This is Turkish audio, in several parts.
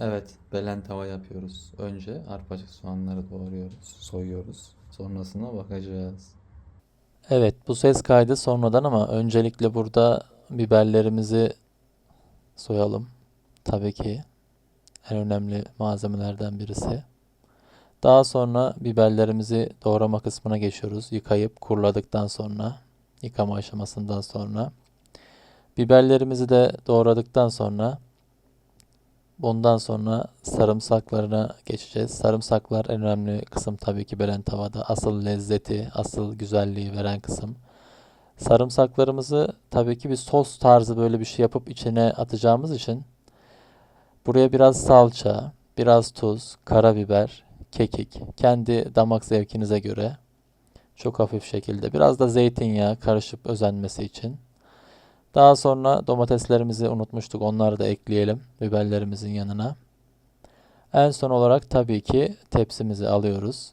Evet, belen tava yapıyoruz. Önce arpacık soğanları doğruyoruz, soyuyoruz. Sonrasına bakacağız. Evet, bu ses kaydı sonradan ama öncelikle burada biberlerimizi soyalım. Tabii ki en önemli malzemelerden birisi. Daha sonra biberlerimizi doğrama kısmına geçiyoruz. Yıkayıp kuruladıktan sonra, yıkama aşamasından sonra. Biberlerimizi de doğradıktan sonra bundan sonra sarımsaklarına geçeceğiz. Sarımsaklar en önemli kısım tabii ki belen tavada. Asıl lezzeti, asıl güzelliği veren kısım. Sarımsaklarımızı tabii ki bir sos tarzı böyle bir şey yapıp içine atacağımız için buraya biraz salça, biraz tuz, karabiber, kekik, kendi damak zevkinize göre çok hafif şekilde biraz da zeytinyağı karışıp özenmesi için. Daha sonra domateslerimizi unutmuştuk. Onları da ekleyelim biberlerimizin yanına. En son olarak tabii ki tepsimizi alıyoruz.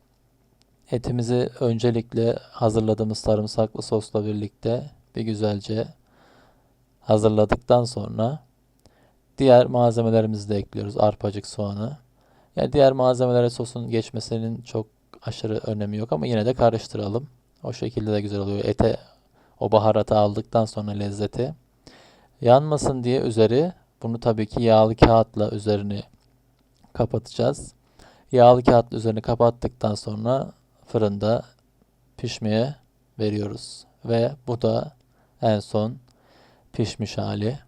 Etimizi öncelikle hazırladığımız sarımsaklı sosla birlikte bir güzelce hazırladıktan sonra diğer malzemelerimizi de ekliyoruz. Arpacık soğanı. Yani diğer malzemelere sosun geçmesinin çok aşırı önemi yok ama yine de karıştıralım. O şekilde de güzel oluyor. Ete o baharatı aldıktan sonra lezzeti. Yanmasın diye üzeri bunu tabii ki yağlı kağıtla üzerini kapatacağız. Yağlı kağıtla üzerini kapattıktan sonra fırında pişmeye veriyoruz. Ve bu da en son pişmiş hali.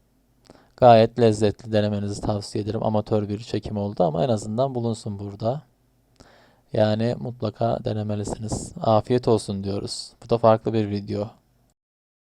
Gayet lezzetli denemenizi tavsiye ederim. Amatör bir çekim oldu ama en azından bulunsun burada. Yani mutlaka denemelisiniz. Afiyet olsun diyoruz. Bu da farklı bir video.